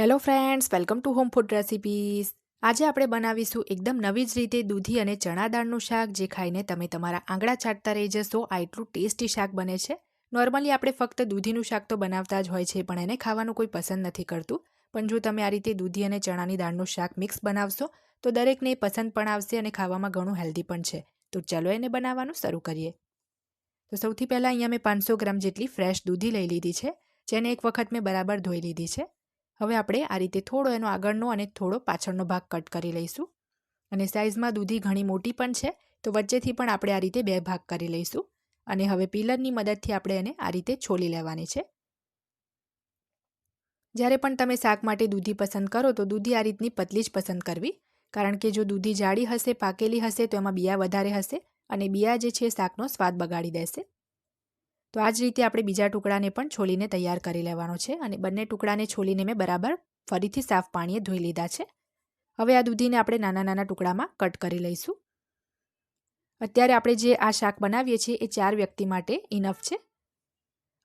Hello friends welcome to home food recipes આજે આપણે બનાવીશું એકદમ નવી જ રીતે દૂધી અને ચણા દાળનું શાક, જે ખાઈને તમે તમારા આંગળા ચાટતા રહી જશો. આ એટલું ટેસ્ટી શાક બને છે. નોર્મલી આપણે ફક્ત દૂધીનું શાક તો બનાવતા જ હોય છે, પણ એને ખાવાનું કોઈ પસંદ નથી કરતું. પણ જો તમે આ રીતે દૂધી અને ચણાની દાળનું શાક મિક્સ બનાવશો, તો દરેકને પસંદ પણ આવશે અને ખાવામાં ઘણું હેલ્ધી પણ છે. તો ચલો એને બનાવવાનું શરૂ કરીએ. તો સૌથી પહેલાં અહીંયા મેં પાંચસો ગ્રામ જેટલી ફ્રેશ દૂધી લઈ લીધી છે, જેને એક વખત મેં બરાબર ધોઈ લીધી છે. હવે આપણે આ રીતે થોડો એનો આગળનો અને થોડો પાછળનો ભાગ કટ કરી લઈશું. અને સાઇઝમાં દૂધી ઘણી મોટી પણ છે, તો વચ્ચેથી પણ આપણે આ રીતે બે ભાગ કરી લઈશું. અને હવે પિલરની મદદથી આપણે એને આ રીતે છોલી લેવાની છે. જ્યારે પણ તમે શાક માટે દૂધી પસંદ કરો, તો દૂધી આ રીતની પતલી જ પસંદ કરવી. કારણ કે જો દૂધી જાડી હશે, પાકેલી હશે, તો એમાં બિયા વધારે હશે અને બિયા જે છે શાકનો સ્વાદ બગાડી દેશે. તો આ જ રીતે આપણે બીજા ટુકડાને પણ છોલીને તૈયાર કરી લેવાનો છે અને બંને ટુકડાને છોલીને મેં બરાબર ફરીથી સાફ પાણીએ ધોઈ લીધા છે. હવે આ દૂધીને આપણે નાના નાના ટુકડામાં કટ કરી લઈશું. અત્યારે આપણે જે આ શાક બનાવીએ છીએ એ ચાર વ્યક્તિ માટે ઇનફ છે.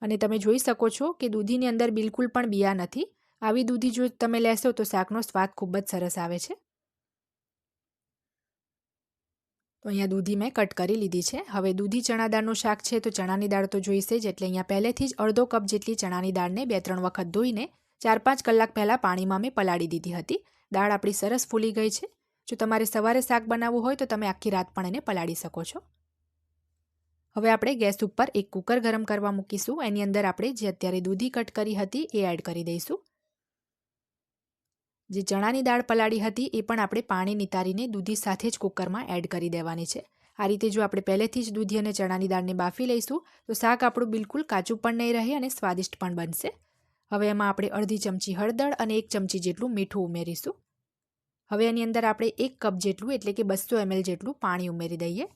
અને તમે જોઈ શકો છો કે દૂધીની અંદર બિલકુલ પણ બિયા નથી. આવી દૂધી જો તમે લેશો તો શાકનો સ્વાદ ખૂબ જ સરસ આવે છે. તો અહીંયા દૂધી મેં કટ કરી લીધી છે. હવે દૂધી ચણા દાળનું શાક છે તો ચણાની દાળ તો જોઈશે જ, એટલે અહીંયા પહેલેથી જ અડધો કપ જેટલી ચણાની દાળને બે ત્રણ વખત ધોઈને ચાર પાંચ કલાક પહેલાં પાણીમાં મેં પલાળી દીધી હતી. દાળ આપણી સરસ ફૂલી ગઈ છે. જો તમારે સવારે શાક બનાવવું હોય તો તમે આખી રાત પણ એને પલાળી શકો છો. હવે આપણે ગેસ ઉપર એક કુકર ગરમ કરવા મૂકીશું. એની અંદર આપણે જે અત્યારે દૂધી કટ કરી હતી એ એડ કરી દઈશું. જે ચણાની દાળ પલાળી હતી, એ પણ આપણે પાણી નિતારીને દૂધી સાથે જ કુકરમાં એડ કરી દેવાની છે. આ રીતે જો આપણે પહેલેથી જ દૂધી અને ચણાની દાળને બાફી લઈશું, તો શાક આપણું બિલકુલ કાચું પણ નહીં રહે અને સ્વાદિષ્ટ પણ બનશે. હવે એમાં આપણે અડધી ચમચી હળદર અને એક ચમચી જેટલું મીઠું ઉમેરીશું. હવે એની અંદર આપણે એક કપ જેટલું, એટલે કે બસો એમએલ જેટલું પાણી ઉમેરી દઈએ.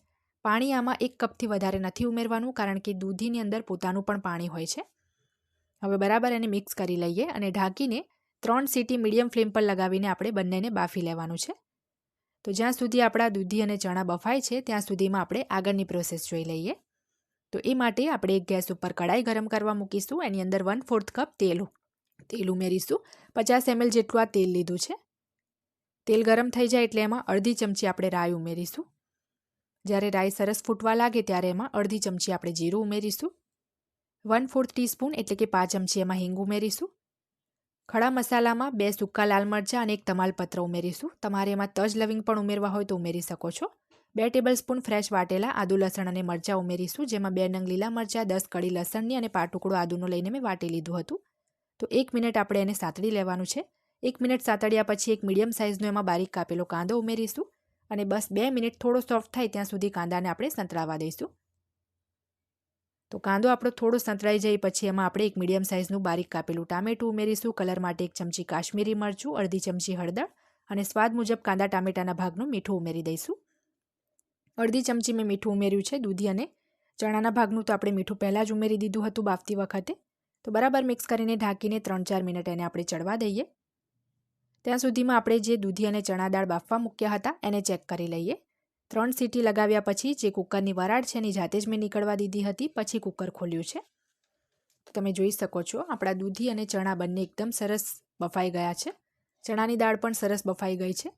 પાણી આમાં એક કપથી વધારે નથી ઉમેરવાનું, કારણ કે દૂધીની અંદર પોતાનું પણ પાણી હોય છે. હવે બરાબર એને મિક્સ કરી લઈએ અને ઢાંકીને ત્રણ સીટી મીડિયમ ફ્લેમ પર લગાવીને આપણે બંનેને બાફી લેવાનું છે. તો જ્યાં સુધી આપણા દૂધી અને ચણા બફાય છે, ત્યાં સુધીમાં આપણે આગળની પ્રોસેસ જોઈ લઈએ. તો એ માટે આપણે એક ગેસ ઉપર કડાઈ ગરમ કરવા મૂકીશું, એની અંદર વન ફોર્થ કપ તેલ. તેલ ઉમેરીશું. પચાસ એમએલ જેટલું આ તેલ લીધું છે. તેલ ગરમ થઈ જાય એટલે એમાં અડધી ચમચી આપણે રાઈ ઉમેરીશું. જ્યારે રાઈ સરસ ફૂટવા લાગે ત્યારે એમાં અડધી ચમચી આપણે જીરું ઉમેરીશું. વન ફોર્થ ટીસ્પૂન એટલે કે પાંચ ચમચી એમાં હિંગ ઉમેરીશું. ખડા મસાલામાં બે સૂકા લાલ મરચાં અને એક તમાલપત્ર ઉમેરીશું. તમારે એમાં તજ લવિંગ પણ ઉમેરવા હોય તો ઉમેરી શકો છો. બે ટેબલ સ્પૂન ફ્રેશ વાટેલા, આદુ, લસણ અને મરચાં ઉમેરીશું, જેમાં બે નંગ લીલા મરચાં, દસ કડી લસણની અને પાંચ ટુકડો આદુનો લઈને મેં વાટી લીધું હતું. તો એક મિનિટ આપણે એને સાતડી લેવાનું છે. એક મિનિટ સાતડ્યા પછી એક મીડિયમ સાઇઝનો એમાં બારીક કાપેલો કાંદો ઉમેરીશું અને બસ બે મિનિટ થોડો સોફ્ટ થાય ત્યાં સુધી કાંદાને આપણે સંતળાવા દઈશું. તો કાંદો આપણો થોડો સંતળાઈ જાય પછી એમાં આપણે એક મીડિયમ સાઇઝનું બારીક કાપેલું ટામેટું ઉમેરીશું. કલર માટે એક ચમચી કાશ્મીરી મરચું, અડધી ચમચી હળદર અને સ્વાદ મુજબ કાંદા ટામેટાના ભાગનું મીઠું ઉમેરી દઈશું. અડધી ચમચી મેં મીઠું ઉમેર્યું છે, દૂધી અને ચણાના ભાગનું તો આપણે મીઠું પહેલાં જ ઉમેરી દીધું હતું બાફતી વખતે. તો બરાબર મિક્સ કરીને ઢાંકીને ત્રણ ચાર મિનિટ એને આપણે ચડવા દઈએ. ત્યાં સુધીમાં આપણે જે દૂધી અને ચણા દાળ બાફવા મૂક્યા હતા, એને ચેક કરી લઈએ. ત્રણ સીટી લગાવ્યા પછી જે કુકરની વરાળ છે એની જાતે જ મેં નીકળવા દીધી હતી, પછી કુકર ખોલ્યું છે. તમે જોઈ શકો છો, આપણા દૂધી અને ચણા બંને એકદમ સરસ બફાઈ ગયા છે. ચણાની દાળ પણ સરસ બફાઈ ગઈ છે.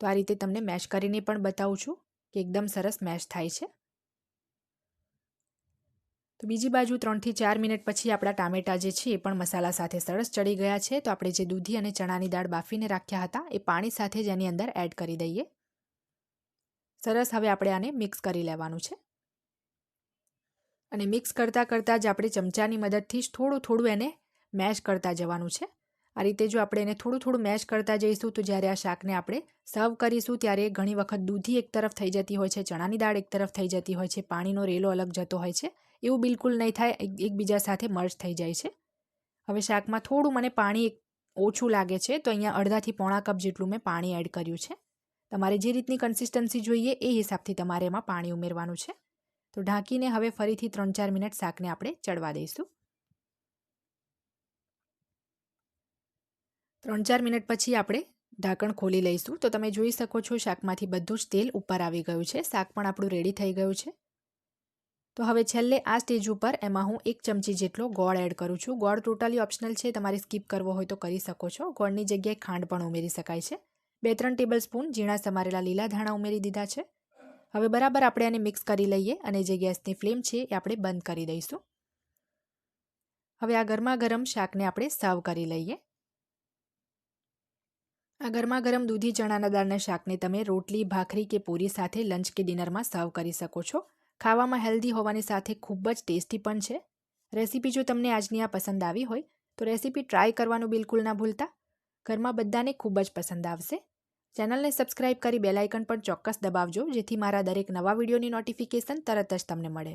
તો આ રીતે તમને મેશ કરીને પણ બતાવું છું કે એકદમ સરસ મેશ થાય છે. તો બીજી બાજુ ત્રણથી ચાર મિનિટ પછી આપણા ટામેટા જે છે એ પણ મસાલા સાથે સરસ ચડી ગયા છે. તો આપણે જે દૂધી અને ચણાની દાળ બાફીને રાખ્યા હતા, એ પાણી સાથે જ એની અંદર એડ કરી દઈએ. સરસ હવે આપણે આને મિક્સ કરી લેવાનું છે. અને મિક્સ કરતાં કરતાં જ આપણે ચમચાની મદદથી જ થોડું થોડું એને મેશ કરતા જવાનું છે. આ રીતે જો આપણે એને થોડું થોડું મેશ કરતા જઈશું તો જ્યારે આ શાકને આપણે સર્વ કરીશું ત્યારે ઘણી વખત દૂધી એક તરફ થઈ જતી હોય છે, ચણાની દાળ એક તરફ થઈ જતી હોય છે, પાણીનો રેલો અલગ જતો હોય છે. એવું બિલકુલ નહીં થાય એકબીજા સાથે મર્જ થઈ જાય છે. હવે શાકમાં થોડું મને પાણી ઓછું લાગે છે, તો અહીંયા અડધાથી પોણા કપ જેટલું મેં પાણી એડ કર્યું છે. તમારે જે રીતની કન્સિસ્ટન્સી જોઈએ એ હિસાબથી તમારે એમાં પાણી ઉમેરવાનું છે. તો ઢાંકીને હવે ફરીથી ત્રણ ચાર મિનિટ શાકને આપણે ચડવા દઈશું. ત્રણ ચાર મિનિટ પછી આપણે ઢાંકણ ખોલી લઈશું. તો તમે જોઈ શકો છો શાકમાંથી બધું જ તેલ ઉપર આવી ગયું છે. શાક પણ આપણું રેડી થઈ ગયું છે. તો હવે છેલ્લે આ સ્ટેજ ઉપર એમાં હું એક ચમચી જેટલો ગોળ એડ કરું છું. ગોળ ટોટલી ઓપ્શનલ છે. તમારે સ્કીપ કરવો હોય તો કરી શકો છો. ગોળની જગ્યાએ ખાંડ પણ ઉમેરી શકાય છે. બે ત્રણ ટેબલ સ્પૂન ઝીણા સમારેલા લીલા ધાણા ઉમેરી દીધા છે. હવે બરાબર આપણે આને મિક્સ કરી લઈએ અને જે ગેસની ફ્લેમ છે એ આપણે બંધ કરી દઈશું. હવે આ ગરમા ગરમ શાકને આપણે સર્વ કરી લઈએ. આ ગરમા ગરમ દૂધી ચણાના દાળના શાકને તમે રોટલી, ભાખરી કે પૂરી સાથે લંચ કે ડિનરમાં સર્વ કરી શકો છો. ખાવામાં હેલ્ધી હોવાની સાથે ખૂબ જ ટેસ્ટી પણ છે. રેસીપી જો તમને આજની આ પસંદ આવી હોય તો રેસીપી ટ્રાય કરવાનું બિલકુલ ના ભૂલતા. ઘરમાં બધાને ખૂબ જ પસંદ આવશે. ચેનલને સબસ્ક્રાઇબ કરી બેલાઇકન પણ ચોક્કસ દબાવજો, જેથી મારા દરેક નવા વિડીયોની નોટિફિકેશન તરત જ તમને મળે.